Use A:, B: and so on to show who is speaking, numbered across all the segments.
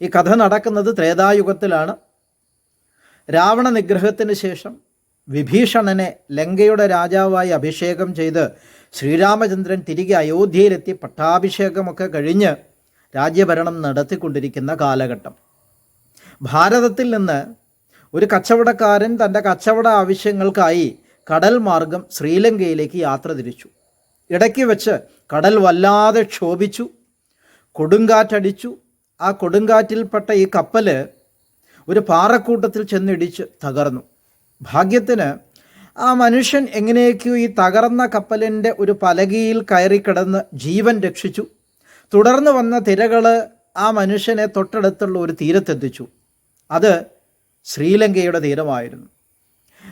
A: ഈ കഥ നടക്കുന്നത് ത്രേതായുഗത്തിലാണ്. രാവണ നിഗ്രഹത്തിന് ശേഷം വിഭീഷണനെ ലങ്കയുടെ രാജാവായി അഭിഷേകം ചെയ്ത് ശ്രീരാമചന്ദ്രൻ തിരികെ അയോധ്യയിലെത്തി പട്ടാഭിഷേകമൊക്കെ കഴിഞ്ഞ് രാജ്യഭരണം നടത്തിക്കൊണ്ടിരിക്കുന്ന കാലഘട്ടം. ഭാരതത്തിൽ നിന്ന് ഒരു കച്ചവടക്കാരൻ തന്റെ കച്ചവട ആവശ്യങ്ങൾക്കായി കടൽ മാർഗം ശ്രീലങ്കയിലേക്ക് യാത്ര തിരിച്ചു. ഇടയ്ക്ക് വെച്ച് കടൽ വല്ലാതെ ക്ഷോഭിച്ചു കൊടുങ്കാറ്റടിച്ചു ആ കൊടുങ്കാറ്റിൽപ്പെട്ട ഈ കപ്പൽ ഒരു പാറക്കൂട്ടത്തിൽ ചെന്നിടിച്ച് തകർന്നു. ഭാഗ്യത്തിന് ആ മനുഷ്യൻ എങ്ങനെയൊക്കെയോ ഈ തകർന്ന കപ്പലിന്റെ ഒരു പലകയിൽ കയറിക്കിടന്ന് ജീവൻ രക്ഷിച്ചു. തുടർന്ന് വന്ന തിരകൾ ആ മനുഷ്യനെ തൊട്ടടുത്തുള്ള ഒരു തീരത്തെത്തിച്ചു. അത് ശ്രീലങ്കയുടെ തീരമായിരുന്നു.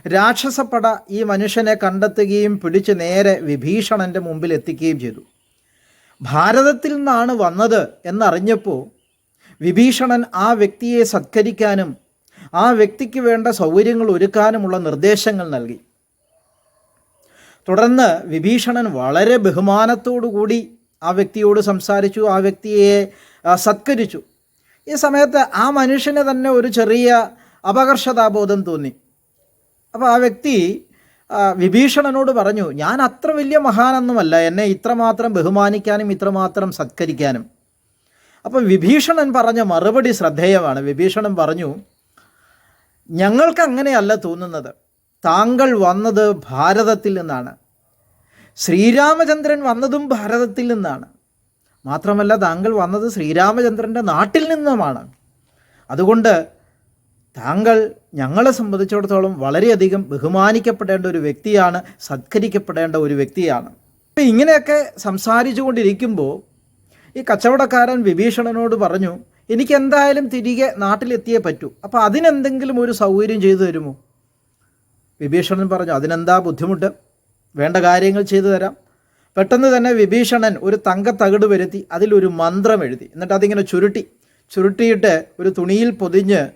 A: രാക്ഷസപ്പട ഈ മനുഷ്യനെ കണ്ടെത്തുകയും പിടിച്ച് നേരെ വിഭീഷണന്റെ മുമ്പിൽ എത്തിക്കുകയും ചെയ്തു. ഭാരതത്തിൽ നിന്നാണ് വന്നത് എന്നറിഞ്ഞപ്പോൾ വിഭീഷണൻ ആ വ്യക്തിയെ സത്കരിക്കാനും ആ വ്യക്തിക്ക് വേണ്ട സൗകര്യങ്ങൾ ഒരുക്കാനുമുള്ള നിർദ്ദേശങ്ങൾ നൽകി. തുടർന്ന് വിഭീഷണൻ വളരെ കൂടി ആ വ്യക്തിയോട് സംസാരിച്ചു ആ വ്യക്തിയെ സത്കരിച്ചു. ഈ സമയത്ത് ആ മനുഷ്യന് തന്നെ ഒരു ചെറിയ അപകർഷതാബോധം തോന്നി. അപ്പോൾ ആ വ്യക്തി വിഭീഷണനോട് പറഞ്ഞു ഞാൻ അത്ര വലിയ മഹാനൊന്നുമല്ല. എന്നെ ഇത്രമാത്രം ബഹുമാനിക്കാനും ഇത്രമാത്രം സത്കരിക്കാനും. അപ്പം വിഭീഷണൻ പറഞ്ഞ മറുപടി ശ്രദ്ധേയമാണ്. വിഭീഷണൻ പറഞ്ഞു ഞങ്ങൾക്ക് അങ്ങനെയല്ല തോന്നുന്നത്. താങ്കൾ വന്നത് ഭാരതത്തിൽ നിന്നാണ്. ശ്രീരാമചന്ദ്രൻ വന്നതും ഭാരതത്തിൽ നിന്നാണ്. മാത്രമല്ല താങ്കൾ വന്നത് ശ്രീരാമചന്ദ്രന്റെ നാട്ടിൽ നിന്നുമാണ്. അതുകൊണ്ട് താങ്കൾ ഞങ്ങളെ സംബന്ധിച്ചിടത്തോളം വളരെയധികം ബഹുമാനിക്കപ്പെടേണ്ട ഒരു വ്യക്തിയാണ് സത്കരിക്കപ്പെടേണ്ട ഒരു വ്യക്തിയാണ്. അപ്പം ഇങ്ങനെയൊക്കെ സംസാരിച്ചു കൊണ്ടിരിക്കുമ്പോൾ ഈ കച്ചവടക്കാരൻ വിഭീഷണനോട് പറഞ്ഞു എനിക്ക് എന്തായാലും തിരികെ നാട്ടിലെത്തിയേ പറ്റൂ. അപ്പോൾ അതിനെന്തെങ്കിലും ഒരു സൗകര്യം ചെയ്തു തരുമോ? വിഭീഷണൻ പറഞ്ഞു അതിനെന്താ ബുദ്ധിമുട്ട്? വേണ്ട കാര്യങ്ങൾ ചെയ്തു തരാം. പെട്ടെന്ന് തന്നെ വിഭീഷണൻ ഒരു തങ്കത്തകിട് വരുത്തി അതിലൊരു മന്ത്രം എഴുതി. എന്നിട്ട് അതിങ്ങനെ ചുരുട്ടി ചുരുട്ടിയിട്ട് ഒരു തുണിയിൽ പൊതിഞ്ഞ്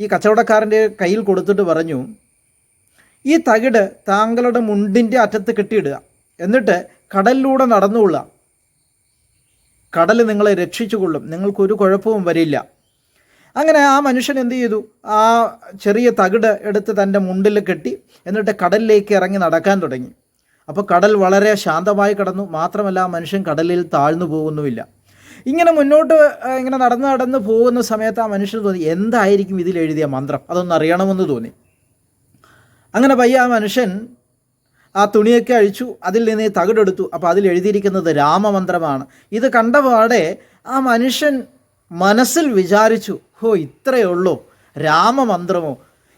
A: ഈ കച്ചവടക്കാരന്റെ കയ്യിൽ കൊടുത്തിട്ട് പറഞ്ഞു ഈ തകിട് താങ്കളുടെ മുണ്ടിന്റെ അറ്റത്ത് കെട്ടിയിടുക. എന്നിട്ട് കടലിലൂടെ നടന്നുകൊള്ളുക. കടൽ നിങ്ങളെ രക്ഷിച്ചുകൊള്ളും. നിങ്ങൾക്കൊരു കുഴപ്പവും വരില്ല. അങ്ങനെ ആ മനുഷ്യൻ എന്ത് ചെയ്തു? ആ ചെറിയ തകിട് എടുത്ത് തന്റെ മുണ്ടിൽ കെട്ടി എന്നിട്ട് കടലിലേക്ക് ഇറങ്ങി നടക്കാൻ തുടങ്ങി. അപ്പോൾ കടൽ വളരെ ശാന്തമായി കടന്നു. മാത്രമല്ല ആ മനുഷ്യൻ കടലിൽ താഴ്ന്നു പോകുന്നുമില്ല. ഇങ്ങനെ മുന്നോട്ട് ഇങ്ങനെ നടന്ന് നടന്ന് പോകുന്ന സമയത്ത് ആ മനുഷ്യന് തോന്നി എന്തായിരിക്കും ഇതിൽ എഴുതിയ മന്ത്രം? അതൊന്നും അറിയണമെന്ന് തോന്നി. അങ്ങനെ പയ്യ ആ മനുഷ്യൻ ആ തുണിയൊക്കെ അഴിച്ചു അതിൽ നിന്ന് തകിടെടുത്തു അപ്പോൾ അതിൽ എഴുതിയിരിക്കുന്നത് രാമമന്ത്രമാണ്. ഇത് കണ്ടപാടെ ആ മനുഷ്യൻ മനസ്സിൽ വിചാരിച്ചു ഹോ ഇത്രയേ ഉള്ളൂ രാമമന്ത്രമോ.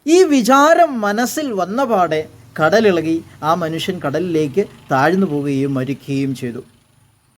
A: ഈ വിചാരം മനസ്സിൽ വന്ന പാടെ കടലിളകി ആ മനുഷ്യൻ കടലിലേക്ക് താഴ്ന്നു പോവുകയും മരിക്കുകയും ചെയ്തു.